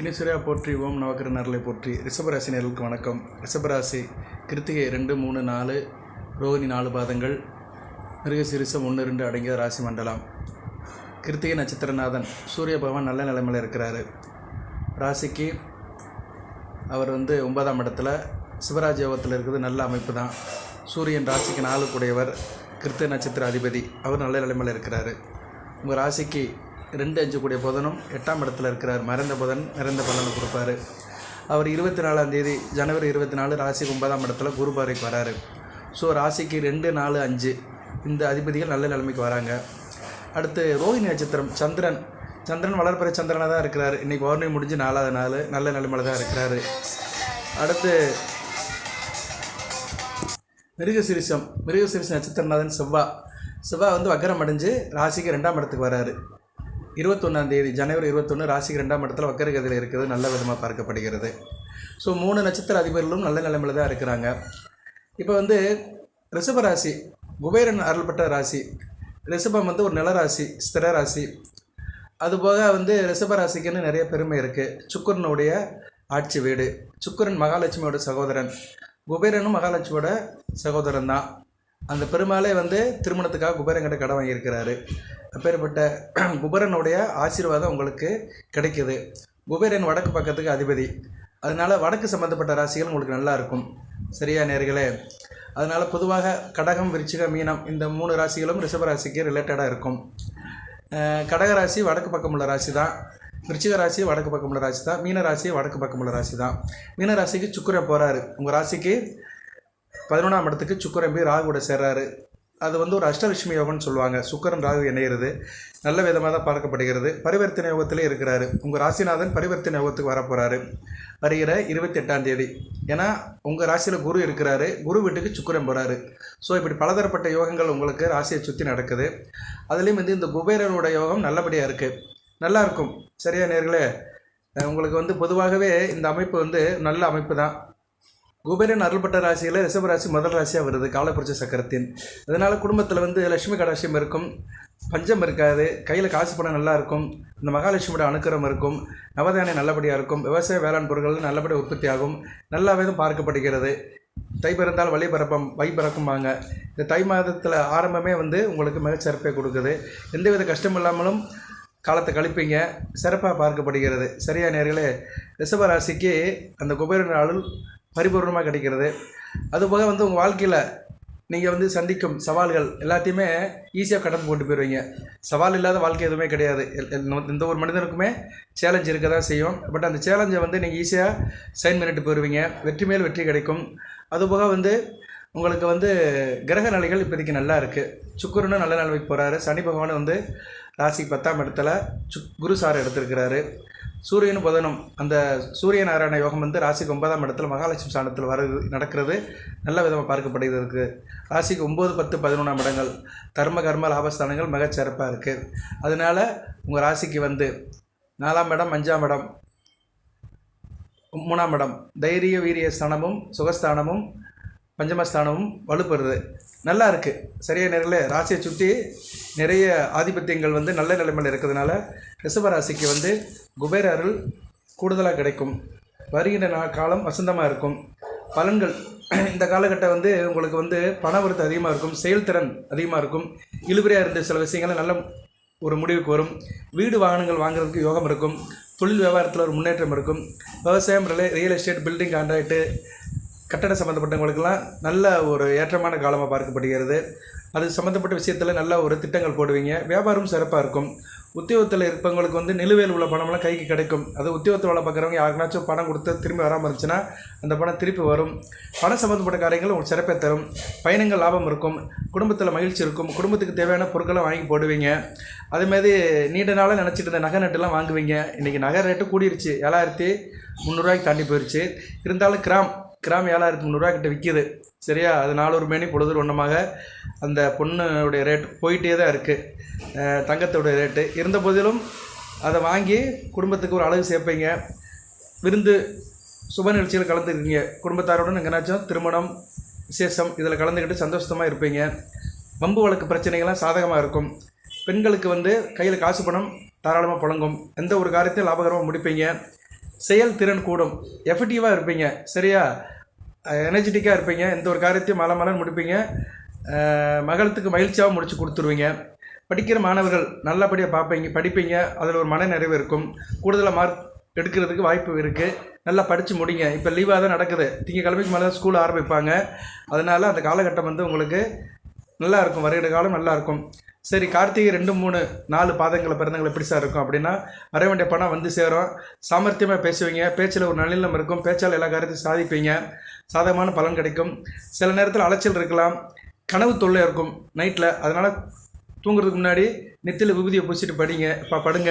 விக்னேஸ்வரியா போற்றி ஓம் நவக்கிரனர்களை போற்றி. ரிஷபராசினியர்களுக்கு வணக்கம். ரிஷபராசி கிருத்திகை ரெண்டு மூணு நாலு ரோகிணி நாலு பாதங்கள் மிருகசிரிசம் ஒன்று ரெண்டு அடங்கிய ராசி மண்டலம். கிருத்திகை நட்சத்திரநாதன் சூரிய பகவான் நல்ல நிலைமையில் இருக்கிறாரு. ராசிக்கு அவர் வந்து ஒன்பதாம் இடத்துல சிவராஜ் யோகத்தில் இருக்கிறது நல்ல அமைப்பு தான். சூரியன் ராசிக்கு நாலு கூடையவர் கிருத்திக நட்சத்திர அதிபதி அவர் நல்ல நிலைமையில் இருக்கிறாரு. உங்கள் ராசிக்கு ரெண்டு அஞ்சு கூடிய புதனும் எட்டாம் இடத்துல இருக்கிறார். மறைந்த புதன் மறைந்த பலனை கொடுப்பாரு. அவர் இருபத்தி நாலாம் தேதி ஜனவரி இருபத்தி நாலு ராசிக்கு ஒன்பதாம் இடத்துல குரு பார்வைக்கு வராரு. ஸோ ராசிக்கு ரெண்டு நாலு அஞ்சு இந்த அதிபதிகள் நல்ல நிலைமைக்கு வராங்க. அடுத்து ரோஹிணி நட்சத்திரம் சந்திரன். சந்திரன் வளர்ப்புற சந்திரனாக தான் இருக்கிறார். இன்றைக்கி பௌர்ணமி முடிஞ்சு நாலாவது நாள். நல்ல நிலைமையில் தான் இருக்கிறாரு. அடுத்து மிருகசிரிசம். மிருகசிரிசம் நட்சத்திரநாதன் செவ்வா. செவ்வாய் வந்து வக்கரம் அடைஞ்சு ராசிக்கு ரெண்டாம் இடத்துக்கு வராரு. இருபத்தொன்னாம் தேதி ஜனவரி இருபத்தொன்று ராசிக்கு ரெண்டாம் இடத்துல வக்கரகதியில் இருக்கிறது நல்ல விதமாக பார்க்கப்படுகிறது. ஸோ மூணு நட்சத்திர அதிபர்களும் நல்ல நிலைமையில் தான் இருக்கிறாங்க. இப்போ வந்து ரிஷப ராசி குபேரன் அருள்பட்ட ராசி ரிஷபம் வந்து ஒரு நிலராசி ஸ்திர ராசி. அதுபோக வந்து ரிஷப ராசிக்குன்னு நிறைய பெருமை இருக்குது சுக்கரனுடைய ஆட்சி வீடு. சுக்கரன் மகாலட்சுமியோட சகோதரன். குபேரனும் மகாலட்சுமியோட சகோதரன் தான். அந்த பெருமாளே வந்து திருமணத்துக்காக குபேரங்கிட்ட கடை வாங்கியிருக்கிறாரு. அப்பேற்பட்ட குபேரனுடைய ஆசீர்வாதம் உங்களுக்கு கிடைக்குது. குபேரன் வடக்கு பக்கத்துக்கு அதிபதி. அதனால் வடக்கு சம்மந்தப்பட்ட ராசிகள் உங்களுக்கு நல்லா இருக்கும். சரியா நேர்களே? அதனால் பொதுவாக கடகம் விருச்சிக மீனம் இந்த மூணு ராசிகளும் ரிஷப ராசிக்கு ரிலேட்டடாக இருக்கும். கடக கடகராசி வடக்கு பக்கம் உள்ள ராசி தான் விருச்சிக ராசி வடக்கு பக்கம் உள்ள ராசி தான் மீன ராசி வடக்கு பக்கம் உள்ள ராசி தான் மீன ராசிக்கு சுக்கிரன் போகிறாரு உங்கள் ராசிக்கு பதினொன்றாம் இடத்துக்கு சுக்கரன் போய் ராகுவோட சேர்றாரு. அது வந்து ஒரு அஷ்டலட்சுமி யோகம்னு சொல்லுவாங்க. சுக்கரன் ராகு இணையிறது. நல்ல விதமாக தான் பார்க்கப்படுகிறது. பரிவர்த்தனை யோகத்திலே இருக்கிறாரு. உங்கள் ராசிநாதன் பரிவர்த்தனை யோகத்துக்கு வரப்போகிறாரு வருகிற இருபத்தி எட்டாம் தேதி. ஏன்னா உங்கள் ராசியில் குரு இருக்கிறாரு. குரு வீட்டுக்கு சுக்கரன் போகிறாரு ஸோ இப்படி பலதரப்பட்ட யோகங்கள் உங்களுக்கு ராசியை சுற்றி நடக்குது. அதுலேயும் வந்து இந்த குபேரனோட யோகம் நல்லபடியாக இருக்குது நல்லாயிருக்கும் சரியா நேர்களே? உங்களுக்கு வந்து பொதுவாகவே இந்த அமைப்பு வந்து நல்ல அமைப்பு தான். குபேரன் அருள்பட்ட ராசியில் ரிஷபராசி முதல் ராசியாக வருது காலப்புரட்சி சக்கரத்தின். அதனால் குடும்பத்தில் வந்து லட்சுமி கடாசியம் இருக்கும் பஞ்சம் இருக்காது கையில் காசு பணம் நல்லா இருக்கும் இந்த மகாலட்சுமியோட அனுக்கிரம் இருக்கும் நவதானியம் நல்லபடியாக இருக்கும் விவசாய வேளாண் பொருட்கள் நல்லபடியாக உற்பத்தி ஆகும் நல்லாவே தான் பார்க்கப்படுகிறது. தை பிறந்தால் வழி பிறப்பம் வை பிறக்கும்பாங்க இந்த தை மாதத்தில் ஆரம்பமே வந்து உங்களுக்கு மிகச்சிறப்பை கொடுக்குது. எந்தவித கஷ்டம் இல்லாமலும் காலத்தை கழிப்பீங்க சிறப்பாக பார்க்கப்படுகிறது. சரியா நேர்களே ரிஷபராசிக்கு அந்த குபேரன் அருள் பரிபூர்ணமாக கிடைக்கிறது. அதுபோக வந்து உங்கள் வாழ்க்கையில் நீங்கள் வந்து சந்திக்கும் சவால்கள் எல்லாத்தையுமே ஈஸியாக கடந்து போட்டு போயிடுவீங்க சவால் இல்லாத வாழ்க்கை எதுவுமே கிடையாது. எல்- எந்த ஒரு மனிதனுக்குமே சேலஞ்ச் இருக்க தான் செய்யும். பட் அந்த சேலஞ்சை வந்து நீங்கள் ஈஸியாக சைன் பண்ணிட்டு போயிடுவீங்க வெற்றி மேல் வெற்றி கிடைக்கும். அதுபோக வந்து உங்களுக்கு வந்து கிரக நிலைகள் இப்போதைக்கு நல்லா இருக்குது சுக்குருன்னு நல்ல நிலைமைக்கு போகிறாரு சனி பகவான் வந்து ராசி பத்தாம் இடத்துல சு குரு சார் எடுத்திருக்கிறாரு. சூரியன் புதனும் அந்த சூரிய நாராயண யோகம் வந்து ராசிக்கு ஒன்பதாம் இடத்துல மகாலட்சுமி ஸ்தானத்தில் வருது நடக்கிறது. நல்ல விதமாக பார்க்கப்படுகிறது இருக்குது ராசிக்கு ஒம்பது பத்து பதினொன்றாம் இடங்கள். தர்ம கர்ம லாபஸ்தானங்கள் மிகச்சிறப்பாக இருக்குது அதனால் உங்கள் ராசிக்கு வந்து நாலாம் இடம் அஞ்சாம் இடம் மூணாம் இடம். தைரிய வீரிய ஸ்தானமும் சுகஸ்தானமும் பஞ்சமஸ்தானமும் வலுப்படுறது நல்லா இருக்குது சரியாக நேரில் ராசியை சுற்றி நிறைய ஆதிபத்தியங்கள் வந்து நல்ல நிலைமையில் இருக்கிறதுனால ரிஷப ராசிக்கு வந்து குபேர அருள் கூடுதலாக கிடைக்கும். வருகின்ற நா காலம் வசந்தமாக இருக்கும். பலன்கள். இந்த காலகட்டம் வந்து உங்களுக்கு வந்து பணவரத்து அதிகமாக இருக்கும். செயல்திறன் அதிகமாக இருக்கும். இழுபறியாக இருந்த சில விஷயங்களை நல்ல ஒரு முடிவுக்கு வரும். வீடு வாகனங்கள் வாங்குறதுக்கு யோகம் இருக்கும். தொழில் வியாபாரத்தில் ஒரு முன்னேற்றம் இருக்கும். விவசாயம் ரியல் எஸ்டேட் பில்டிங் கான்ட்ராக்ட்டு கட்டட சம்மந்தப்பட்டவங்களுக்கெல்லாம் நல்ல ஒரு ஏற்றமான காலமாக பார்க்கப்படுகிறது. அது சம்மந்தப்பட்ட விஷயத்தில் நல்ல ஒரு திட்டங்கள் போடுவீங்க. வியாபாரம் சிறப்பாக இருக்கும். உத்தியோகத்தில் இருப்பவங்களுக்கு வந்து நிலுவையில் உள்ள பணம்லாம் கைக்கு கிடைக்கும். அது உத்தியோகத்தில் வேலை பார்க்குறவங்க யாருக்குனாச்சும் பணம் கொடுத்து திரும்பி வராமல் இருந்துச்சுன்னா அந்த பணம் திருப்பி வரும். பணம் சம்மந்தப்பட்ட காரியங்கள் உங்களுக்கு சிறப்பை தரும். பயணங்கள் லாபம் இருக்கும். குடும்பத்தில் மகிழ்ச்சி இருக்கும். குடும்பத்துக்கு தேவையான பொருட்களை வாங்கி போடுவீங்க. அதேமாதிரி நீண்ட நாளாக நினச்சிட்டு இருந்த நகை நட்டுலாம் வாங்குவீங்க. இன்றைக்கி நகை ரேட்டு கூடிருச்சு. ஏழாயிரத்தி முந்நூறுரூவாய்க்கு தாண்டி போயிடுச்சு இருந்தாலும் கிராம் கிராம் ஏழாயிரத்தி முந்நூறுரூவா கிட்ட விற்கிது சரியா? அது நானூறு மேனி பொழுது ஒன்றமாக அந்த பொண்ணுடைய ரேட் போயிட்டே தான் இருக்குது தங்கத்தோடைய ரேட்டு இருந்த போதிலும் அதை வாங்கி குடும்பத்துக்கு ஒரு அழகு சேர்ப்பீங்க. விருந்து சுப நிகழ்ச்சியில் கலந்துருக்கீங்க. குடும்பத்தாருடன் எங்கேனாச்சும் திருமணம் விசேஷம் இதில் கலந்துக்கிட்டு சந்தோஷமாக இருப்பீங்க. வம்பு வழக்கு பிரச்சனைகள்லாம் சாதகமாக இருக்கும். பெண்களுக்கு வந்து கையில் காசு பணம் தாராளமாக புழங்கும். எந்த ஒரு காரியத்தையும் லாபகரமாக முடிப்பீங்க. செயல்திறன் கூடும். எஃபெக்டிவாக இருப்பீங்க. சரியா? எனர்ஜெட்டிக்காக இருப்பீங்க. எந்த ஒரு காரியத்தையும் மலை மலன் முடிப்பீங்க. மகளத்துக்கு மகிழ்ச்சியாகவும் முடிச்சு கொடுத்துருவீங்க. படிக்கிற மாணவர்கள் நல்லபடியாக பார்ப்பீங்க படிப்பீங்க. அதில் ஒரு மன நிறைவு இருக்கும். கூடுதலாக மார்க் எடுக்கிறதுக்கு வாய்ப்பு இருக்குது நல்லா படித்து முடிங்க. இப்போ லீவாக தான் நடக்குது. திங்கக்கிழமைக்கு மேலே ஸ்கூல் ஆரம்பிப்பாங்க. அதனால் அந்த காலகட்டம் வந்து உங்களுக்கு நல்லா இருக்கும் வருகிற காலம் நல்லா இருக்கும் சரி கார்த்திகை ரெண்டு மூணு நாலு பாதங்களை பிறந்தங்களை எப்படி சார் இருக்கும் அப்படின்னா வர வேண்டிய பணம் வந்து சேரும். சாமர்த்தியமாக பேசுவீங்க பேச்சில் ஒரு நல்லிலம் இருக்கும் பேச்சால் எல்லா காரியத்தையும் சாதிப்பீங்க. சாதகமான பலன் கிடைக்கும். சில நேரத்தில் அலைச்சல் இருக்கலாம் கனவு தொல்லை இருக்கும் நைட்டில் அதனால் தூங்குறதுக்கு முன்னாடி நெத்தில் விபூதியை பூசிட்டு படிங்க இப்போ படுங்க.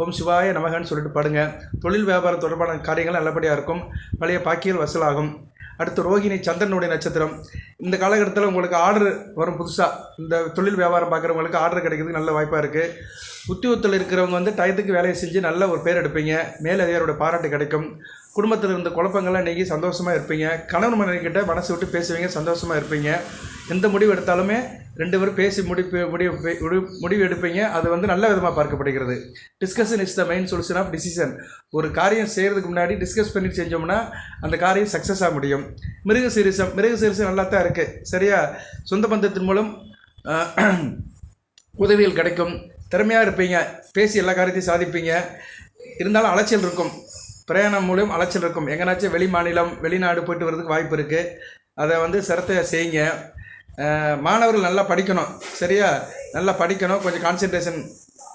ஓம் சிவாய நமகன்னு சொல்லிட்டு படுங்க. தொழில் வியாபாரம் தொடர்பான காரியங்கள் நல்லபடியாக இருக்கும். பழைய பாக்கியல் வசூலாகும். அடுத்து ரோகிணி சந்திரனுடைய நட்சத்திரம். இந்த காலகட்டத்தில் உங்களுக்கு ஆர்டர் வரும் புதுசாக இந்த தொழில் வியாபாரம் பார்க்குறவங்களுக்கு ஆர்டர் கிடைக்கிறதுக்கு நல்ல வாய்ப்பாக இருக்குது உத்தியோகத்தில் இருக்கிறவங்க வந்து டயத்துக்கு வேலையை செஞ்சு நல்ல ஒரு பேர் எடுப்பீங்க. மேலதிகாரோட பாராட்டு கிடைக்கும். குடும்பத்தில் இருந்த குழப்பங்கள்லாம் நீங்கள் சந்தோஷமாக இருப்பீங்க. கணவன் மனைவிக்கிட்ட மனசு விட்டு பேசுவீங்க சந்தோஷமாக இருப்பீங்க. எந்த முடிவு எடுத்தாலுமே ரெண்டு பேரும் பேசி முடிப்பு முடிவு முடிவு முடிவு எடுப்பீங்க. அது வந்து நல்ல விதமாக பார்க்கப்படுகிறது. Discussion is the main solution of decision ஒரு காரியம் செய்கிறதுக்கு முன்னாடி டிஸ்கஸ் பண்ணி செஞ்சோம்னா அந்த காரியம் சக்ஸஸ் ஆக முடியும். மிருக சீரிசம் மிருக சீரிசம் நல்லா தான் இருக்குது சரியா? சொந்த பந்தத்தின் மூலம் உதவிகள் கிடைக்கும். திறமையாக இருப்பீங்க. பேசி எல்லா காரியத்தையும் சாதிப்பீங்க. இருந்தாலும் அலைச்சல் இருக்கும். பிரயாணம் மூலியம் அலைச்சல் இருக்கும். எங்கேனாச்சும் வெளி மாநிலம் வெளிநாடு போயிட்டு வரதுக்கு வாய்ப்பு இருக்குது அதை வந்து சிரத்தை செய்யுங்க. மாணவர்கள் நல்லா படிக்கணும். சரியா? நல்லா படிக்கணும். கொஞ்சம் கான்சென்ட்ரேஷன்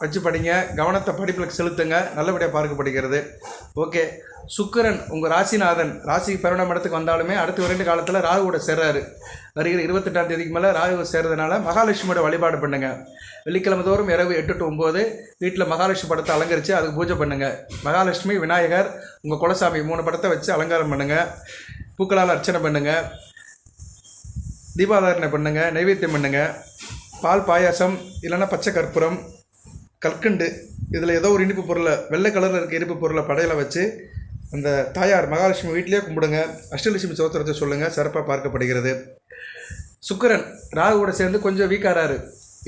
வச்சு படிங்க கவனத்தை படிப்பில் செலுத்துங்க நல்லபடியாக பார்க்கப்படுகிறது ஓகே சுக்கிரன் உங்கள் ராசிநாதன் ராசி பன்னெண்டாம் இடத்துக்கு வந்தாலுமே அடுத்த இரண்டு காலத்தில் ராகுவோட சேர்றாரு. வருகிற இருபத்தெட்டாம் தேதிக்கு மேலே ராகு சேர்றதுனால மகாலட்சுமியோட வழிபாடு பண்ணுங்க. வெள்ளிக்கிழமை தோறும் இரவு எட்டு டு ஒம்பது வீட்டில் மகாலட்சுமி படத்தை அலங்கரித்து அதுக்கு பூஜை பண்ணுங்கள் மகாலட்சுமி விநாயகர் உங்கள் குலசாமி மூணு படத்தை வச்சு அலங்காரம் பண்ணுங்கள் பூக்களால் அர்ச்சனை பண்ணுங்கள் தீபாதாரணை பண்ணுங்கள் நைவேத்தியம் பண்ணுங்கள் பால் பாயாசம் இல்லைன்னா பச்சை கற்பூரம் கற்கண்டு இதில் ஏதோ ஒரு இனிப்பு பொருளை வெள்ளை கலரில் இருக்க இனிப்பு பொருளை படையில் வச்சு அந்த தாயார் மகாலட்சுமி வீட்டிலே கும்பிடுங்க. அஷ்டலட்சுமி சோத்திரத்தை சொல்லுங்கள் சிறப்பாக பார்க்கப்படுகிறது. சுக்கிரன் ராகுவோட சேர்ந்து கொஞ்சம் வீக்காராரு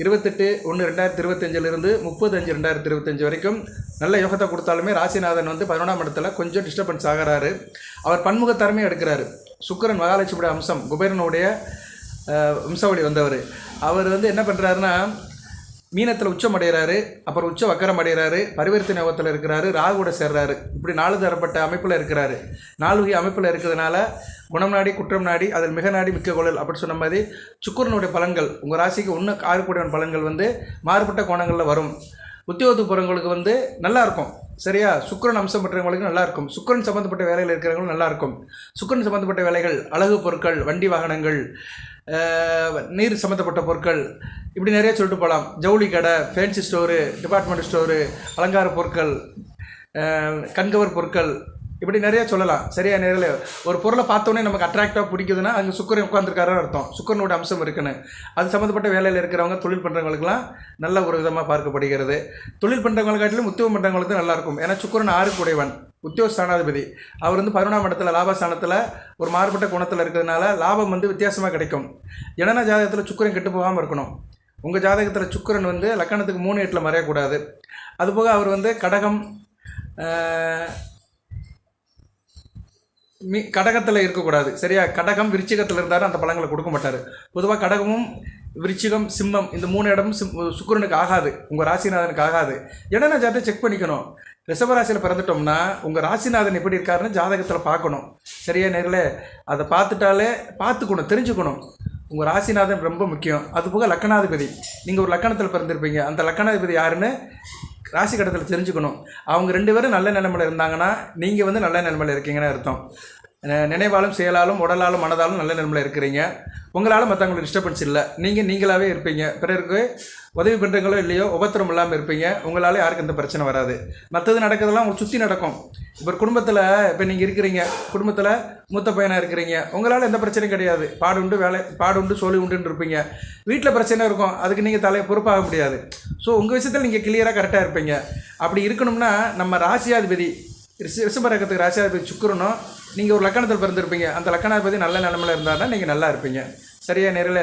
இருபத்தெட்டு ஒன்று ரெண்டாயிரத்தி இருபத்தஞ்சிலிருந்து முப்பது அஞ்சு ரெண்டாயிரத்தி இருபத்தஞ்சி வரைக்கும் நல்ல யோகத்தை கொடுத்தாலுமே ராசிநாதன் வந்து பதினொன்றாம் இடத்துல கொஞ்சம் டிஸ்டர்பன்ஸ் ஆகிறாரு. அவர் பன்முகத்தரமே எடுக்கிறாரு. சுக்கரன் மகாலட்சுமியோட அம்சம் குபேரனுடைய வம்சாவளி வந்தவர். அவர் வந்து என்ன பண்ணுறாருன்னா மீனத்தில் உச்சம் அடைகிறாரு அப்புறம் உச்ச வக்கரம் அடைகிறாரு பரிவர்த்தனை யோகத்தில் இருக்கிறாரு ராகுவோட சேர்றாரு. இப்படி நாலு தரப்பட்ட அமைப்பில் இருக்கிறாரு. நாலு வகை அமைப்பில் இருக்கிறதுனால குணம் நாடி குற்றம் நாடி அதில் மிக நாடி மிக்க குழல் அப்படின்னு சொன்ன மாதிரி சுக்கிரனுடைய பலன்கள் உங்கள் ராசிக்கு ஒன்று ஆறுக்கூடிய பலன்கள் வந்து மாறுபட்ட கோணங்களில் வரும். உத்தியோகத்து போகிறவங்களுக்கு வந்து நல்லா இருக்கும். சரியா? சுக்கிரன் அம்சம் பெற்றவங்களுக்கு நல்லாயிருக்கும் சுக்கரன் சம்மந்தப்பட்ட வேலையில் இருக்கிறவங்களும் நல்லா இருக்கும். சுக்கிரன் சம்மந்தப்பட்ட வேலைகள் அழகு பொருட்கள் வண்டி வாகனங்கள் நீர் சம்மந்தப்பட்ட பொருட்கள். இப்படி நிறைய சொல்லிட்டு போகலாம் ஜவுளி கடை ஃபேன்சி ஸ்டோரு டிபார்ட்மெண்ட் ஸ்டோரு அலங்கார பொருட்கள் கண்கவர் பொருட்கள் இப்படி நிறைய சொல்லலாம். சரியா நேரில் ஒரு பொருளை பார்த்தோன்னே நமக்கு அட்ராக்டாக பிடிக்குதுன்னா அங்கே சுக்கரன் உட்காந்துருக்காருன்னு அர்த்தம். சுக்கரனோட அம்சம் இருக்குன்னு. அது சம்மந்தப்பட்ட வேலையில் இருக்கிறவங்க தொழில் பண்ணுறவங்களுக்குலாம் நல்ல ஒரு விதமாக பார்க்கப்படுகிறது. தொழில் பண்ணுறவங்களை காட்டிலும் உத்தியோகம் பண்ணுறவங்களுக்கு தான் நல்லாயிருக்கும். ஏன்னா சுக்கரன் ஆறுக்குடையவன் உத்தியோக ஸ்தானாதிபதி அவர் வந்து பதினொன்றாம் இடத்துல லாபஸ்தானத்தில் ஒரு மாறுபட்ட குணத்தில் இருக்கிறதுனால லாபம் வந்து வித்தியாசமாக கிடைக்கும். ஜனன ஜாதகத்தில் சுக்கரன் கெட்டு போகாமல் இருக்கணும். உங்கள் ஜாதகத்தில் சுக்கிரன் வந்து லக்கணத்துக்கு மூணு எட்டில் மறையக்கூடாது. அதுபோக அவர் வந்து கடகம் மீ கடகத்தில் இருக்கக்கூடாது. சரியா? கடகம் விருச்சிகத்தில் இருந்தாலும் அந்த பழங்களை கொடுக்க மாட்டார். பொதுவாக கடகமும் விருச்சிகம் சிம்மம் இந்த மூணு இடமும் சிம் சுக்கிரனுக்கு ஆகாது. உங்கள் ராசிநாதனுக்கு ஆகாது. என்னென்ன ஜாதகத்தை செக் பண்ணிக்கணும்? ரிஷபராசியில் பிறந்துட்டோம்னா உங்கள் ராசிநாதன் எப்படி இருக்காருன்னு ஜாதகத்தில் பார்க்கணும். சரியா நேரில்? அதை பார்த்துட்டாலே பார்த்துக்கணும் தெரிஞ்சுக்கணும். உங்கள் ராசிநாதன் ரொம்ப முக்கியம். அது போக லக்கணாதிபதி. நீங்கள் ஒரு லக்கணத்தில் பிறந்திருப்பீங்க. அந்த லக்கணாதிபதி யாருன்னு ராசி கடத்தில் தெரிஞ்சுக்கணும். அவங்க ரெண்டு பேரும் நல்ல நிலைமையில் இருந்தாங்கன்னா நீங்கள் வந்து நல்ல நிலைமையில் இருக்கீங்கன்னு அர்த்தம். நினைவாலும் செயலாலும் உடலாலும் மனதாலும் நல்ல நிலைமையில் இருக்கிறீங்க. உங்களால் மற்றவங்களுக்கு டிஸ்டர்பன்ஸ் இல்லை. நீங்கள் நீங்களாகவே இருப்பீங்க. பிறருக்கு உதவி பண்ணுறீங்களோ இல்லையோ உபத்திரம் இல்லாமல் இருப்பீங்க. உங்களால் யாருக்கும் எந்த பிரச்சனை வராது. மற்றது நடக்கிறதெல்லாம் உங்களுக்கு சுற்றி நடக்கும். இப்போ குடும்பத்தில் இப்போ நீங்கள் இருக்கிறீங்க. குடும்பத்தில் மூத்த பையனாக இருக்கிறீங்க. உங்களால் எந்த பிரச்சனையும் கிடையாது. பாடு உண்டு வேலை பாடு உண்டு சோழி உண்டுன்னு இருப்பீங்க. வீட்டில் பிரச்சனை இருக்கும். அதுக்கு நீங்கள் தலையை பொறுப்பாக முடியாது. ஸோ உங்கள் விஷயத்தில் நீங்கள் கிளியராக கரெக்டாக இருப்பீங்க. அப்படி இருக்கணும்னா நம்ம ராசியாதிபதி ரிஷ ரிஷபரகத்துக்கு ராசியாதிபதி சுக்கிரனும் நீங்கள் ஒரு லக்கணத்தில் பிறந்திருப்பீங்க. அந்த லக்கணாதிபதி நல்ல நிலமையில இருந்தாருன்னா நீங்கள் நல்லா இருப்பீங்க. சரியா நேரில்.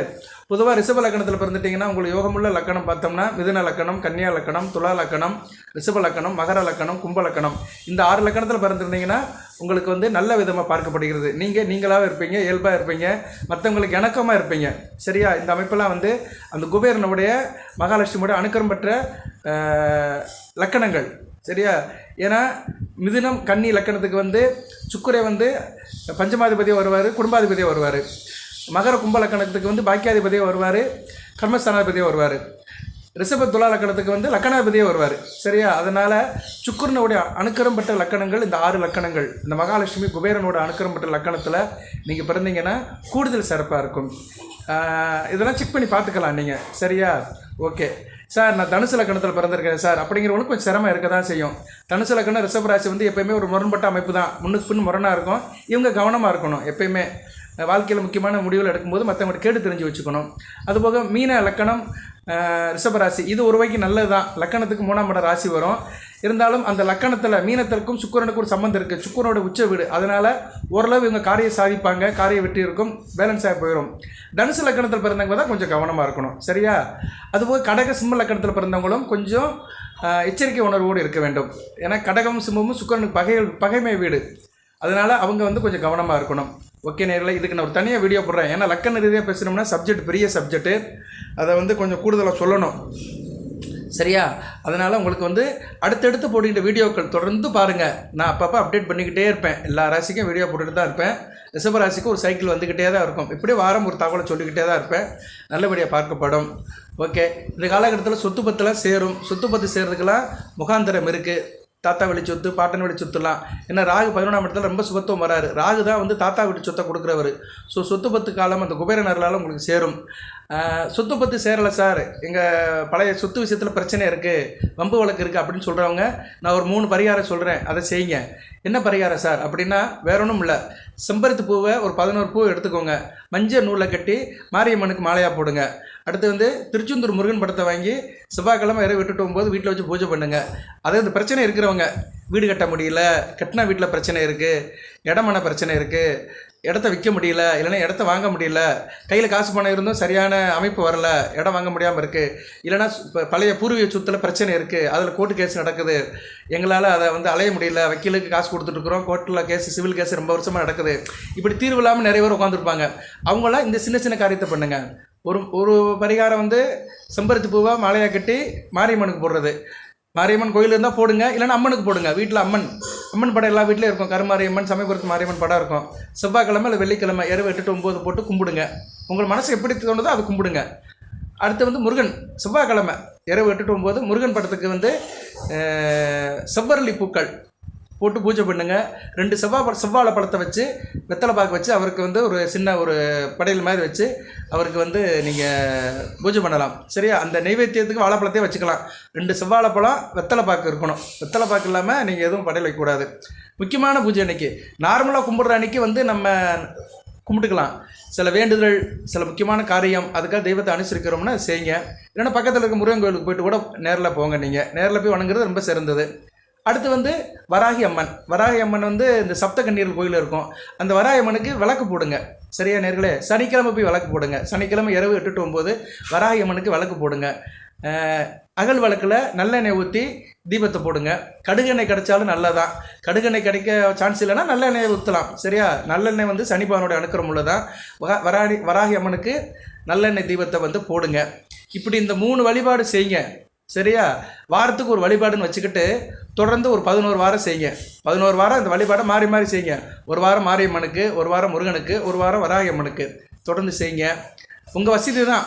பொதுவாக ரிஷப லக்கணத்தில் பிறந்துட்டிங்கன்னா உங்களுக்கு யோகமுள்ள லக்கணம் பார்த்தோம்னா மிதுன லக்கணம் கன்னியா லக்கணம் துலா லக்கணம் ரிஷப லக்கணம் மகர லக்கணம் கும்ப லக்கணம். இந்த ஆறு லக்கணத்தில் பிறந்திருந்தீங்கன்னா உங்களுக்கு வந்து நல்ல விதமாக பார்க்கப்படுகிறது. நீங்கள் நீங்களாக இருப்பீங்க இயல்பாக இருப்பீங்க மற்றவங்களுக்கு இணக்கமாக இருப்பீங்க. சரியா? இந்த அமைப்பெல்லாம் வந்து அந்த குபேரனுடைய மகாலட்சுமியோட அனுக்கரம் பெற்ற லக்கணங்கள். சரியா? ஏன்னா மிதுனம் கன்னி லக்கணத்துக்கு வந்து சுக்கரை வந்து பஞ்சமாதிபதியாக வருவார் குடும்பாதிபதியாக வருவார். மகர கும்ப லக்கணத்துக்கு வந்து பாக்கியாதிபதியாக வருவார் கர்மஸ்தானாதிபதியாக வருவார். ரிஷப துலா லக்கணத்துக்கு வந்து லக்கணாதிபதியாக வருவார். சரியா? அதனால் சுக்கரனுடைய அணுக்கரம் பெற்ற லக்கணங்கள் இந்த ஆறு லக்கணங்கள் இந்த மகாலட்சுமி குபேரனோட அணுக்கரம் பெற்ற லக்கணத்தில் நீங்கள் பிறந்தீங்கன்னா கூடுதல் சிறப்பாக இருக்கும். இதெல்லாம் செக் பண்ணி பார்த்துக்கலாம் நீங்கள் சரியா? ஓகே. சார் நான் தனுசு லக்கணத்தில் பிறந்திருக்கேன் சார். அப்படிங்கிறவங்களுக்கு கொஞ்சம் சிரமம் இருக்க தான் செய்யும். தனுசு லக்கணம் ரிஷபராசி வந்து எப்பயுமே ஒரு முரண்பட்ட அமைப்பு தான். முன்னுக்கு பின் முரணாக இருக்கும். இவங்க கவனமாக இருக்கணும் எப்பயுமே. வாழ்க்கையில் முக்கியமான முடிவுகள் எடுக்கும்போது மற்றவங்கள்ட்ட கேட்டு தெரிஞ்சு வச்சுக்கணும். அதுபோக மீன லக்கணம் ரிஷபராசி இது ஒரு வகைக்கு நல்லது தான் லக்கணத்துக்கு மூணாம் இட ராசி வரும். இருந்தாலும் அந்த லக்கணத்தில் மீனத்திற்கும் சுக்கரனுக்கும் ஒரு சம்மந்தம் இருக்குது சுக்கரனோட உச்ச வீடு. அதனால் ஓரளவு இவங்க காரியம் சாதிப்பாங்க. காரிய வெற்றி இருக்கும். பேலன்ஸ் ஆகி போயிடும் தனுசு லக்கணத்தில் பிறந்தவங்க தான் கொஞ்சம் கவனமாக இருக்கணும். சரியா? அதுபோல் கடக சிம்ம லக்கணத்தில் பிறந்தவங்களும் கொஞ்சம் எச்சரிக்கை உணர்வோடு இருக்க வேண்டும். ஏன்னா கடகம் சிம்மமும் சுக்கரனுக்கு பகை பகைமை வீடு. அதனால் அவங்க வந்து கொஞ்சம் கவனமாக இருக்கணும். ஓகே நேரில் இதுக்கு நான் ஒரு தனியாக வீடியோ போடுறேன். ஏன்னா லக்கண ரீதியாக பேசணும்னா சப்ஜெக்ட் பெரிய சப்ஜெக்ட்டு அதை வந்து கொஞ்சம் கூடுதலாக சொல்லணும். சரியா? அதனால் உங்களுக்கு வந்து அடுத்தடுத்து போட்டுக்கிட்ட வீடியோக்கள் தொடர்ந்து பாருங்கள் நான் அப்பப்போ அப்டேட் பண்ணிக்கிட்டே இருப்பேன். எல்லா ராசிக்கும் வீடியோ போட்டுகிட்டு தான் இருப்பேன். ரிஷப ராசிக்கு ஒரு சைக்கிள் வந்துக்கிட்டே தான் இருக்கும். இப்படி வாரம் ஒரு தகவலை சொல்லிக்கிட்டே தான் இருப்பேன். நல்லபடியாக பார்க்கப்படும். ஓகே இந்த காலகட்டத்தில் சொத்து பத்தில் சேரும். சொத்து பத்து சேர்றதுக்கெல்லாம் முகாந்திரம் இருக்குது தாத்தா வழி சொத்து பாட்டன் வழி சொத்துலாம். ஏன்னா ராகு பதினொன்றாம் இடத்துல ரொம்ப சுபத்துவம் வராரு. ராகு தான் வந்து தாத்தா வீட்டு சொத்தை கொடுக்குறவர். ஸோ சொத்து பத்து காலம் அந்த குபேர நரலால் உங்களுக்கு சேரும். சொத்து பத்து சேரலை சார். எங்கள் பழைய சொத்து விஷயத்தில் பிரச்சனை இருக்குது வம்பு வழக்கு இருக்குது அப்படின்னு சொல்கிறவங்க நான் ஒரு மூணு பரிகாரம் சொல்கிறேன் அதை செய்யுங்க. என்ன பரிகாரம் சார்? அப்படின்னா வேற ஒன்றும் இல்லை. செம்பருத்தி பூவை ஒரு பதினோரு பூ எடுத்துக்கோங்க. மஞ்சள் நூலை கட்டி மாரியம்மனுக்கு மாலையாக போடுங்க. அடுத்து வந்து திருச்செந்தூர் முருகன் படத்தை வாங்கி செவ்வாய்க்கிழமை இறை விட்டுட்டு போகும்போது வீட்டில் வச்சு பூஜை பண்ணுங்க. அதே இந்த பிரச்சனை இருக்கிறவங்க வீடு கட்ட முடியல கட்டின வீட்டில் பிரச்சனை இருக்குது இடமான பிரச்சனை இருக்குது இடத்த விற்க முடியல இல்லைன்னா இடத்த வாங்க முடியல கையில் காசு பணம் இருந்தும் சரியான அமைப்பு வரல இடம் வாங்க முடியாமல் இருக்குது இல்லைன்னா பழைய பூர்வீக சொத்தில் பிரச்சனை இருக்குது அதில் கோர்ட்டு கேஸ் நடக்குது எங்களால் அதை வந்து அலைய முடியல வக்கீலுக்கு காசு கொடுத்துட்ருக்குறோம் கோர்ட்டில் கேஸ் சிவில் கேஸ் ரொம்ப வருஷமாக நடக்குது. இப்படி தீர்வு இல்லாமல் நிறைய பேர் உட்காந்துருப்பாங்க அவங்களாம் இந்த சின்ன சின்ன காரியத்தை பண்ணுங்கள் ஒரு ஒரு பரிகாரம் வந்து செம்பருத்தி பூவை மாலையாக கட்டி மாரியம்மனுக்கு போடுறது. மாரியம்மன் கோயில் இருந்தால் போடுங்க இல்லைன்னா அம்மனுக்கு போடுங்க. வீட்டில் அம்மன். அம்மன் படம் எல்லா வீட்லேயும் இருக்கும். கருமாரியம்மன் சமயபுரத்து மாரியம்மன் படம் இருக்கும். செவ்வாய்க்கிழமை இல்லை வெள்ளிக்கிழமை இரவு எட்டு ஒம்பது போட்டு கும்பிடுங்க. உங்கள் மனசு எப்படி தோணுதோ அதை கும்பிடுங்க. அடுத்து வந்து முருகன். செவ்வாய்க்கிழமை இரவு எட்டு ஒம்பது முருகன் படத்துக்கு வந்து செவ்வரளி பூக்கள். போட்டு பூஜை பண்ணுங்க. ரெண்டு செவ்வாய் செவ்வாழை பழத்தை வச்சு வெத்தலை பாக்கு வச்சு அவருக்கு வந்து ஒரு சின்ன ஒரு படையல் மாதிரி வச்சு அவருக்கு வந்து நீங்கள் பூஜை பண்ணலாம். சரியா? அந்த நைவேத்தியத்துக்கு வாழைப்பழத்தையே வச்சுக்கலாம். ரெண்டு செவ்வாழைப்பழம் வெத்தலை பாக்கு இருக்கணும். வெத்தலை பாக்கு இல்லாமல் நீங்கள் எதுவும் படையல் வைக்கக்கூடாது முக்கியமான பூஜை அன்னைக்கு. நார்மலாக கும்பிட்ற அன்னைக்கு வந்து நம்ம கும்பிட்டுக்கலாம். சில வேண்டுதல் சில முக்கியமான காரியம் அதுக்காக தெய்வத்தை அனுசரிக்கிறோம்னா செய்யுங்க. இல்லைன்னா பக்கத்தில் இருக்க முருகன் கோயிலுக்கு போயிட்டு கூட நேரில் போங்க நீங்கள் நேரில் போய் வணங்குறது ரொம்ப சிறந்தது. அடுத்து வந்து வராகி அம்மன். வராகி அம்மன் வந்து இந்த சப்த கண்ணீர்கள் கோயில் இருக்கும். அந்த வராகி அம்மனுக்கு விளக்கு போடுங்க. சரியா நேர்களே? சனிக்கிழமை போய் விளக்கு போடுங்க. சனிக்கிழமை இரவு எட்டு to ஒம்பது வராகி அம்மனுக்கு விளக்கு போடுங்க. அகல் விளக்கில் நல்லெண்ணெய் ஊற்றி தீபத்தை போடுங்க. கடுகெண்ணெய் கிடைச்சாலும் நல்லதான். கடுகெண்ணெய் கிடைக்க சான்ஸ் இல்லைன்னா நல்லெண்ணெய் ஊற்றலாம் சரியா? நல்லெண்ணெய் வந்து சனிப்பானோட அனுக்கிறம் உள்ளதான். வராடி வராகி அம்மனுக்கு நல்லெண்ணெய் தீபத்தை வந்து போடுங்க. இப்படி இந்த மூணு வழிபாடு செய்யுங்க. சரியா? வாரத்துக்கு ஒரு வழிபாடுன்னு வச்சுக்கிட்டு தொடர்ந்து ஒரு பதினோரு வாரம் செய்யுங்க. பதினோரு வாரம் இந்த வழிபாடை மாறி மாறி செய்யுங்க. ஒரு வாரம் மாரியம்மனுக்கு ஒரு வாரம் முருகனுக்கு ஒரு வாரம் வராகியம்மனுக்கு தொடர்ந்து செய்யுங்க. உங்கள் வசதி தான்.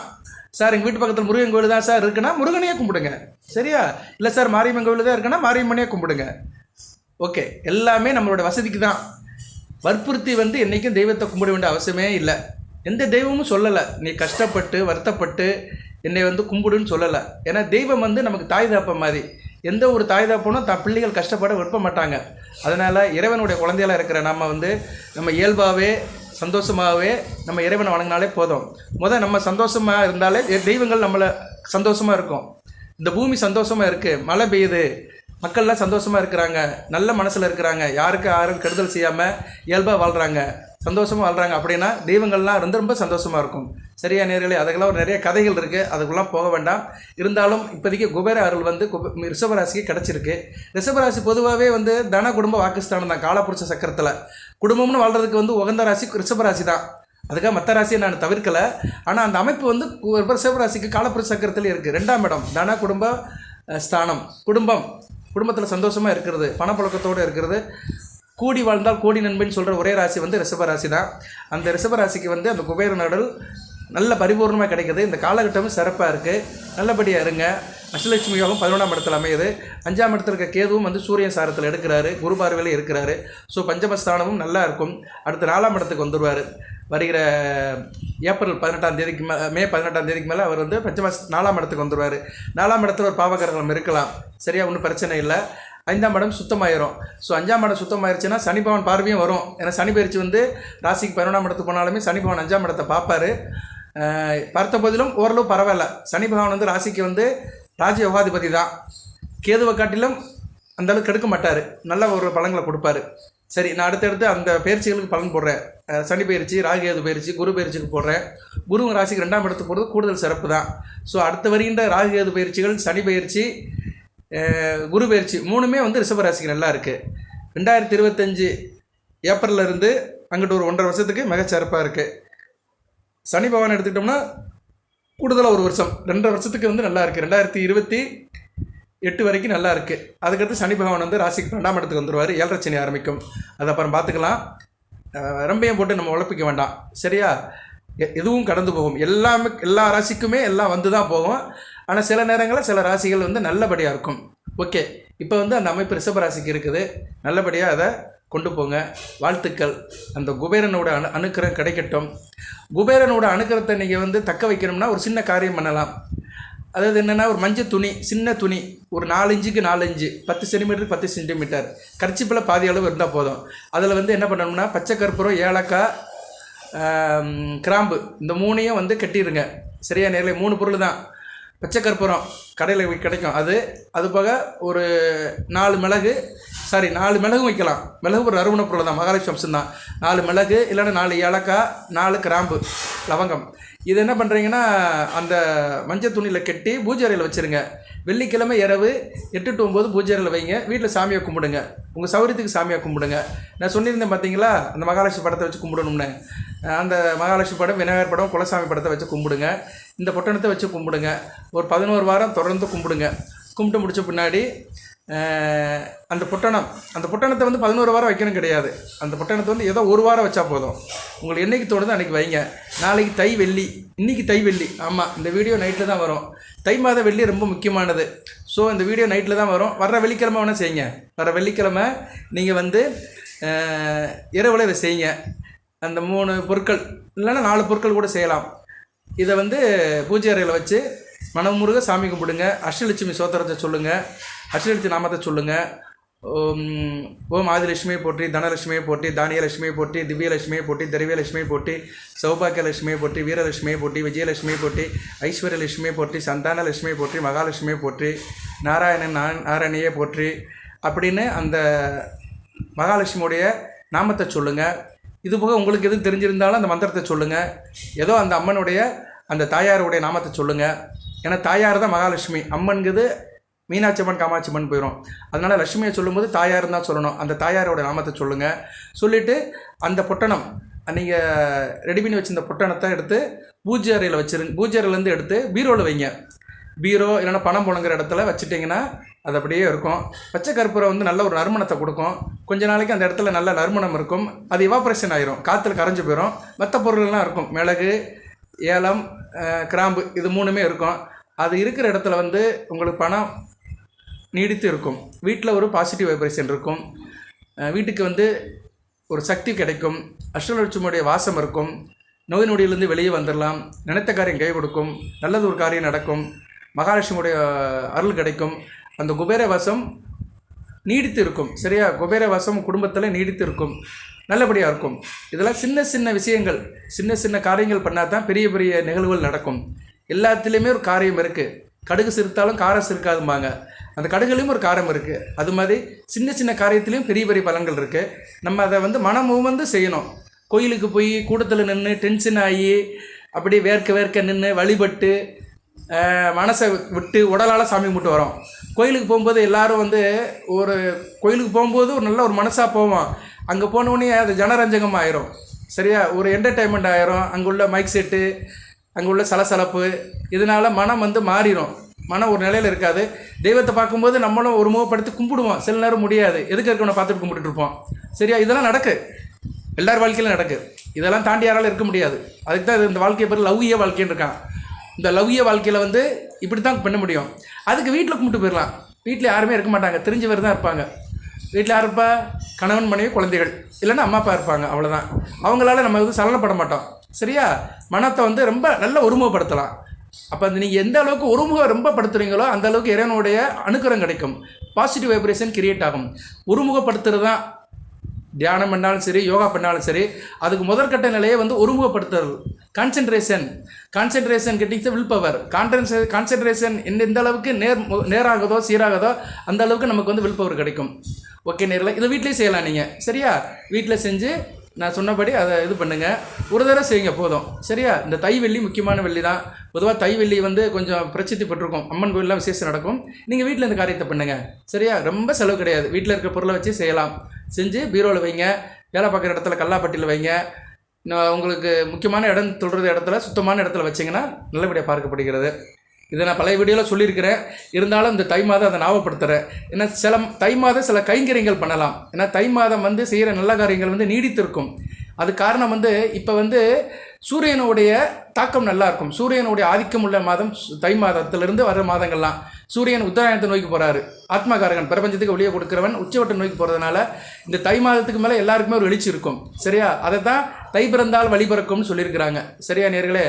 சார் எங்கள் வீட்டு பக்கத்தில் முருகன் கோயில் தான் சார் இருக்குன்னா முருகனையே கும்பிடுங்க. சரியா? இல்லை சார் மாரியம்மன் கோயில் தான் இருக்குன்னா மாரியம்மனையே கும்பிடுங்க. ஓகே. எல்லாமே நம்மளோட வசதிக்கு தான். வற்புறுத்தி வந்து என்றைக்கும் தெய்வத்தை கும்பிட வேண்டிய அவசியமே இல்லை. எந்த தெய்வமும் சொல்லலை. நீ கஷ்டப்பட்டு வருத்தப்பட்டு என்னை வந்து கும்பிடுன்னு சொல்லலை. ஏன்னா தெய்வம் வந்து நமக்கு தாய் தாப்ப மாதிரி. எந்த ஒரு தாய் தாப்பனும் த பிள்ளைகள் கஷ்டப்பட விருப்ப மாட்டாங்க. அதனால் இறைவனுடைய குழந்தையெல்லாம் இருக்கிற நம்ம வந்து நம்ம இயல்பாகவே சந்தோஷமாகவே நம்ம இறைவனை வணங்கினாலே போதும். முத நம்ம சந்தோஷமாக இருந்தாலே தெய்வங்கள் நம்மளை சந்தோஷமாக இருக்கும். இந்த பூமி சந்தோஷமாக இருக்குது மழை பெய்யுது மக்கள்லாம் சந்தோஷமாக இருக்கிறாங்க நல்ல மனசில் இருக்கிறாங்க யாருக்கும் யாரும் கெடுதல் செய்யாமல் இயல்பாக வாழ்கிறாங்க சந்தோஷமாக வாழ்கிறாங்க அப்படின்னா தெய்வங்கள்லாம் ரொம்ப ரொம்ப சந்தோஷமாக இருக்கும். சரியா நேர்களே? அதுக்கெல்லாம் ஒரு நிறைய கதைகள் இருக்குது அதுக்குள்ளலாம் போக வேண்டாம். இருந்தாலும் இப்போதைக்கு குபேர அருள் வந்து குப ரிஷபராசிக்கு கிடச்சிருக்கு. ரிஷபராசி பொதுவாகவே வந்து தன குடும்ப வாக்குஸ்தானம் தான். காலப்புருஷ சக்கரத்தில். குடும்பம்னு வாழ்கிறதுக்கு வந்து உகந்த ராசி ரிஷபராசி தான். அதுக்காக மற்ற ராசியை நான் தவிர்க்கலை. ஆனால் அந்த அமைப்பு வந்து ரிஷபராசிக்கு காலப்புருஷ சக்கரத்தில் இருக்குது ரெண்டாம் இடம் தன குடும்ப ஸ்தானம். குடும்பம். குடும்பத்தில் சந்தோஷமாக இருக்கிறது. பணப்புழக்கத்தோடு இருக்கிறது. கூடி வாழ்ந்தால் கோடி நண்பன் சொல்கிற ஒரே ராசி வந்து ரிஷப ராசி தான் அந்த ரிஷப ராசிக்கு வந்து அந்த குபேர நடல் நல்ல பரிபூர்ணமாக கிடைக்குது. இந்த காலகட்டமும் சிறப்பாக இருக்குது நல்லபடியாக இருங்க. அஷ்டலட்சுமி யோகம் பதினொன்றாம் இடத்துல அமையுது. அஞ்சாம் இடத்துல இருக்க கேதுவும் வந்து சூரியன் சாரத்தில் எடுக்கிறாரு. குரு பார்வையில் இருக்கிறாரு. ஸோ பஞ்சமஸ்தானமும் நல்லா இருக்கும். அடுத்து நாலாம் இடத்துக்கு வந்துடுவார் வருகிற ஏப்ரல் பதினெட்டாம் தேதிக்கு மே மே பதினெட்டாம் தேதிக்கு மேலே அவர் வந்து பஞ்சம நாலாம் இடத்துக்கு வந்துடுவார் நாலாம் இடத்துல ஒரு பாவகரகம் இருக்கலாம். சரியாக ஒன்றும் பிரச்சனை இல்லை. ஐந்தாம் இடம் சுத்தமாயிரும். ஸோ அஞ்சாம் இடம் சுத்தமாயிருச்சுன்னா சனி பவன் பார்வையும் வரும். ஏன்னா சனி பயிற்சி வந்து ராசிக்கு பதினொன்றாம் இடத்துக்கு போனாலுமே சனி அஞ்சாம் இடத்தை பார்ப்பார். பார்த்த போதிலும் ஓரளவு பரவாயில்ல. சனி பகவான் வந்து ராசிக்கு வந்து ராஜ யோகாதிபதி தான். கேதுவை காட்டிலும் அந்தளவுக்கு கெடுக்க மாட்டார். நல்ல ஒரு பலன்களை கொடுப்பாரு. சரி நான் அடுத்தடுத்து அந்த பயிற்சிகளுக்கு பலன் போடுறேன். சனி பயிற்சி ராகுகேது பயிற்சி குரு பயிற்சிக்கு போடுறேன். குரு ராசிக்கு ரெண்டாம் இடத்துக்கு போகிறது கூடுதல் சிறப்பு தான். ஸோ அடுத்து வருகின்ற ராகுகேது பயிற்சிகள் சனி பயிற்சி குரு பயிற்சி மூணுமே வந்து ரிஷபராசிக்கு நல்லா இருக்குது ரெண்டாயிரத்தி இருபத்தஞ்சி ஏப்ரல்ல இருந்து அங்கிட்டு ஒரு ஒன்றரை வருஷத்துக்கு மிகச்சிறப்பாக இருக்குது சனி பகவான் எடுத்துக்கிட்டோம்னா கூடுதலாக ஒரு வருஷம் ரெண்டரை வருஷத்துக்கு வந்து நல்லா இருக்குது ரெண்டாயிரத்தி இருபத்தி எட்டு வரைக்கும் நல்லா இருக்குது அதுக்கடுத்து சனி பகவான் வந்து ராசிக்கு ரெண்டாம் இடத்துக்கு வந்துடுவார் ஏழரை சனி ஆரம்பிக்கும். அது அப்புறம் பார்த்துக்கலாம். ரம்பையும் ரொம்பையும் போட்டு நம்ம உழப்பிக்க வேண்டாம். சரியா? எ- எதுவும் கடந்து போகும். எல்லாமே எல்லா ராசிக்குமே எல்லாம் வந்து தான் போகும். ஆனால் சில நேரங்களில் சில ராசிகள் வந்து நல்லபடியாக இருக்கும். ஓகே இப்போ வந்து அந்த அமைப்பு ரிஷப ராசிக்கு இருக்குது. நல்லபடியாக அதை கொண்டு போங்க. வாழ்த்துக்கள். அந்த குபேரனோட அணு அணுக்கிறம் கிடைக்கட்டும். குபேரனோட அணுக்கிறத்தை நீங்கள் வந்து தக்க வைக்கணும்னா ஒரு சின்ன காரியம் பண்ணலாம். அதாவது என்னென்னா ஒரு மஞ்சள் துணி சின்ன துணி ஒரு நாலு நாலஞ்சு நாலு பத்து சென்டிமீட்டருக்கு பத்து சென்டிமீட்டர் கர்ச்சிப்பில் பாதி அளவு இருந்தால் போதும். அதில் வந்து என்ன பண்ணணும்னா பச்சை கற்பூரம் ஏலக்காய் கிராம்பு இந்த மூணையும் வந்து கட்டிடுங்க சரியா? நேரில் மூணு பொருள் தான். பச்சை கற்பூரம் கடையில் கிடைக்கும். அது அது போக ஒரு நாலு மிளகு சாரி நாலு மிளகும் வைக்கலாம். மிளகு ஒரு அருவண பொருள் தான். மகாலட்சுமி அம்சம் தான் நாலு மிளகு இல்லைன்னா நாலு ஏலக்காய் நாலு கிராம்பு லவங்கம். இது என்ன பண்ணுறீங்கன்னா அந்த மஞ்சள் துணியில் கட்டி பூஜை அறையில் வச்சுருங்க. வெள்ளிக்கிழமை இரவு எட்டு டு ஒம்பது பூஜை அறையில் வைங்க. வீட்டில் சாமியை கும்பிடுங்க. உங்கள் சௌரியத்துக்கு சாமியை கும்பிடுங்க. நான் சொல்லியிருந்தேன் பார்த்தீங்களா அந்த மகாலட்சுமி படத்தை வச்சு கும்பிடணும்னு. அந்த மகாலட்சுமி படம் விநாயகர் படம் குலசாமி படத்தை வச்சு கும்பிடுங்க. இந்த பொட்டணத்தை வச்சு கும்பிடுங்க. ஒரு பதினோரு வாரம் தொடர்ந்து கும்பிடுங்க. கும்பிட்டு முடித்த பின்னாடி அந்த பொட்டணம் அந்த புட்டணத்தை வந்து பதினோரு வாரம் வைக்கணும் கிடையாது. அந்த பொட்டணத்தை வந்து ஏதோ ஒரு வாரம் வச்சா போதும். உங்களுக்கு என்னைக்கு தோணுதோ அன்றைக்கி வைங்க. நாளைக்கு தை வெள்ளி இன்றைக்கி தை வெள்ளி. ஆமாம் இந்த வீடியோ நைட்டில் தான் வரும். தை மாத வெள்ளி ரொம்ப முக்கியமானது. ஸோ இந்த வீடியோ நைட்டில் தான் வரும். வர்ற வெள்ளிக்கிழமை வேணால் செய்யுங்க. வர வெள்ளிக்கிழமை நீங்கள் வந்து இரவில் இதை செய்யுங்க. அந்த மூணு பொருட்கள் இல்லைன்னா நாலு பொருட்கள் கூட செய்யலாம். இதை வந்து பூஜை அறையில் வச்சு மனமுருக சாமி கும்பிடுங்க. அஷ்டலட்சுமி சோத்திரத்தை சொல்லுங்கள் அஷ்டலட்சுமி நாமத்தை சொல்லுங்கள் ஓம் ஆதிலட்சுமியை போற்றி தனலட்சுமியை போற்றி தானியலட்சுமியை போற்றி திவ்யலட்சுமியை போற்றி திரவியலட்சுமியை போற்றி சௌபாக்கியலட்சுமியை போற்றி வீரலட்சுமியை போற்றி விஜயலட்சுமியை போற்றி ஐஸ்வர்யலட்சுமியை போற்றி சந்தானலட்சுமியை போற்றி மகாலட்சுமியை போற்றி நாராயணன் நான் நாராயணியை போற்றி அப்படின்னு அந்த மகாலட்சுமியுடைய நாமத்தை சொல்லுங்கள் இது போக உங்களுக்கு எதுவும் தெரிஞ்சிருந்தாலும் அந்த மந்திரத்தை சொல்லுங்கள் ஏதோ அந்த அம்மனுடைய அந்த தாயாருடைய நாமத்தை சொல்லுங்கள் ஏன்னா தாயார் தான் மகாலட்சுமி. அம்மன்கிறது மீனாட்சி அம்மன் காமாட்சி அம்மன் போயிடும் அதனால் லட்சுமியை சொல்லும்போது தாயார் தான் சொல்லணும். அந்த தாயாரோட நாமத்தை சொல்லுங்கள் சொல்லிவிட்டு அந்த பொட்டணம் நீங்கள் ரெடி பண்ணி வச்சிருந்த பொட்டணத்தை எடுத்து பூஜை அறையில் வச்சிருங்க பூஜை அறையிலேருந்து எடுத்து பீரோவில் வைங்க. பீரோ இல்லைன்னா பணம் புழங்குற இடத்துல வச்சுட்டிங்கன்னா அது அப்படியே இருக்கும். பச்சை கற்பூரம் வந்து நல்ல ஒரு நறுமணத்தை கொடுக்கும். கொஞ்ச நாளைக்கு அந்த இடத்துல நல்ல நறுமணம் இருக்கும். அது இவாப்ரேஷன் ஆயிரும். காற்றுல கரைஞ்சு போயிடும் மற்ற பொருள்லாம் இருக்கும். மிளகு ஏலம் கிராம்பு இது மூணுமே இருக்கும். அது இருக்கிற இடத்துல வந்து உங்களுக்கு பணம் நீடித்து இருக்கும். வீட்டில் ஒரு பாசிட்டிவ் வைப்ரேஷன் இருக்கும். வீட்டுக்கு வந்து ஒரு சக்தி கிடைக்கும். அஷ்டலட்சுமியுடைய வாசம் இருக்கும். நோய் நொடியிலிருந்து வெளியே வந்துடலாம் நினைத்த காரியம் கை கொடுக்கும். நல்லது ஒரு காரியம் நடக்கும். மகாலட்சுமியுடைய அருள் கிடைக்கும். அந்த குபேர வாசம் நீடித்து இருக்கும். சரியா? குபேர வாசம் குடும்பத்தில் நீடித்து இருக்கும். நல்லபடியாக இருக்கும். இதெல்லாம் சின்ன சின்ன விஷயங்கள். சின்ன சின்ன காரியங்கள் பண்ணால் தான் பெரிய பெரிய நிகழ்வுகள் நடக்கும். எல்லாத்துலேயுமே ஒரு காரியம் இருக்குது கடுகு சிரித்தாலும் காரம் சிரிக்காதும்பாங்க. அந்த கடுகுலையும் ஒரு காரம் இருக்குது அது மாதிரி சின்ன சின்ன காரியத்துலேயும் பெரிய பெரிய பலன்கள் இருக்குது நம்ம அதை வந்து மனம் வந்து செய்யணும். கோயிலுக்கு போய் கூட்டத்தில் நின்று டென்ஷன் ஆகி அப்படியே வேர்க்க வேர்க்க நின்று வழிபட்டு மனசை விட்டு உடலால் சாமி கும்பிட்டு வரோம். கோயிலுக்கு போகும்போது எல்லோரும் வந்து ஒரு கோயிலுக்கு போகும்போது ஒரு நல்ல ஒரு மனசாக போவோம். அங்கே போனோடனே அது ஜனரஞ்சகம் ஆயிரும் சரியா? ஒரு என்டர்டைன்மெண்ட் ஆயிரும். அங்கே உள்ள மைக் செட்டு அங்கே உள்ள சலசலப்பு இதனால் மனம் வந்து மாறிடும் மனம் ஒரு நிலையில் இருக்காது. தெய்வத்தை பார்க்கும்போது நம்மளும் ஒரு முகப்படுத்தி கும்பிடுவோம். சில நேரம் முடியாது. எதுக்கு இருக்கவனை பார்த்துட்டு கும்பிட்டுட்டு இருப்போம். சரியா? இதெல்லாம் நடக்கு. எல்லார் வாழ்க்கையிலும் நடக்கு. இதெல்லாம் தாண்டி யாராலும் இருக்க முடியாது. அதுக்கு தான் இது இந்த வாழ்க்கையை பேர் லவ்ய வாழ்க்கைன்னு இருக்கான். இந்த லவ்ய வாழ்க்கையில் வந்து இப்படி தான் பண்ண முடியும். அதுக்கு வீட்டில் கும்பிட்டு போயிடலாம் வீட்டில் யாருமே இருக்க மாட்டாங்க. தெரிஞ்சவர் தான் இருப்பாங்க. வீட்டில் யார் இருப்பா? கணவன் மனைவி குழந்தைகள். இல்லைன்னா அம்மா அப்பா இருப்பாங்க. அவ்வளோதான் அவங்களால நம்ம வந்து சலனப்பட மாட்டோம். சரியா? மனத்தை வந்து ரொம்ப நல்ல ஒருமுகப்படுத்தலாம். அப்போ அந்த நீங்கள் எந்த அளவுக்கு ஒருமுகம் ரொம்ப படுத்துறீங்களோ அந்த அளவுக்கு இறைவனுடைய அனுக்கிரம் கிடைக்கும். பாசிட்டிவ் வைப்ரேஷன் கிரியேட் ஆகும். ஒருமுகப்படுத்துறது தான். தியானம் பண்ணாலும் சரி யோகா பண்ணாலும் சரி அதுக்கு முதற்கட்ட நிலையை வந்து ஒருமுகப்படுத்துறது. Concentration concentration gettings will power concentrate concentration எந்த எந்த அளவுக்கு நேர் நேராகதோ சீராகதோ சீராகுதோ அந்த அளவுக்கு நமக்கு வந்து வில் பவர் கிடைக்கும். ஓகே நேரில். இதை வீட்லேயே செய்யலாம் நீங்கள் சரியா? வீட்டில் செஞ்சு நான் சொன்னபடி அதை இது பண்ணுங்கள் ஒரு தடவை செய்யுங்க போதும். சரியா? இந்த தை வெள்ளி முக்கியமான வெள்ளி தான். பொதுவாக தை வெள்ளி வந்து கொஞ்சம் பிரசித்தி பெற்றிருக்கும் அம்மன் கோயிலெலாம் விசேஷம் நடக்கும். நீங்கள் வீட்டில் இந்த காரியத்தை பண்ணுங்கள் சரியா? ரொம்ப செலவு கிடையாது. வீட்டில் இருக்க பொருளை வச்சு செய்யலாம். செஞ்சு பீரோவில் வைங்க. வேலை பார்க்குற இடத்துல கல்லாப்பட்டியில் வைங்க. நான் உங்களுக்கு முக்கியமான இடம் தொடுறது இடத்துல சுத்தமான இடத்துல வச்சிங்கன்னா நல்லபடியாக பார்க்கப்படுகிறது. இதை நான் பழைய வீடியோவில் சொல்லியிருக்கிறேன். இருந்தாலும் இந்த தை மாதம் அதை ஞாபகப்படுத்துகிறேன் ஏன்னா சில தை மாதம் சில கைங்கரியங்கள் பண்ணலாம். ஏன்னா தை மாதம் வந்து செய்கிற நல்ல காரியங்கள் வந்து நீடித்திருக்கும். அது காரணம் வந்து இப்போ வந்து சூரியனுடைய தாக்கம் நல்லா இருக்கும் சூரியனுடைய ஆதிக்கம் உள்ள மாதம் சு- தை மாதத்திலிருந்து வர மாதங்கள்லாம் சூரியன் உத்தராயணத்தை நோக்கி போகிறாரு ஆத்மகாரகன் பிரபஞ்சத்துக்கு வெளியே கொடுக்குறவன் உச்சவட்டம் நோக்கி போகிறதுனால இந்த தை மாதத்துக்கு மேலே எல்லாருக்குமே ஒரு எழுச்சி இருக்கும். சரியா? அதை தான் தை பிறந்தால் வழி பிறக்கும்னு சொல்லியிருக்கிறாங்க. சரியா நேர்களே?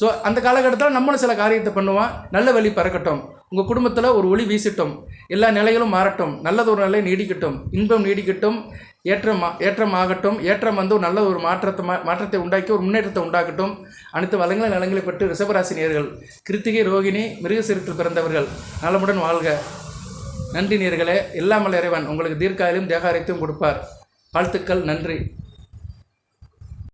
ஸோ அந்த காலகட்டத்தில் நம்மளும் சில காரியத்தை பண்ணுவோம். நல்ல வழி பிறக்கட்டும். உங்கள் குடும்பத்தில் ஒரு ஒளி வீசட்டும். எல்லா நிலைகளும் மாறட்டும். நல்லது ஒரு நிலை நீடிக்கட்டும். இன்பம் நீடிக்கட்டும். ஏற்றம் ஏற்றம் ஆகட்டும் ஏற்றம் வந்து ஒரு நல்ல ஒரு மாற்றத்தை மா- மாற்றத்தை உண்டாக்கி ஒரு முன்னேற்றத்தை உண்டாக்கட்டும். அனைத்து வளங்களை நலங்களை பெற்று ரிஷபராசினியர்கள் கிருத்திகை ரோகிணி மிருகசீரத்தில் பிறந்தவர்கள் நலமுடன் வாழ்க. நன்றி நேர்களே. எல்லாமல் இறைவன் உங்களுக்கு தீர்க்காயிலும் தேகாரியத்தையும் கொடுப்பார். வாழ்த்துக்கள். நன்றி.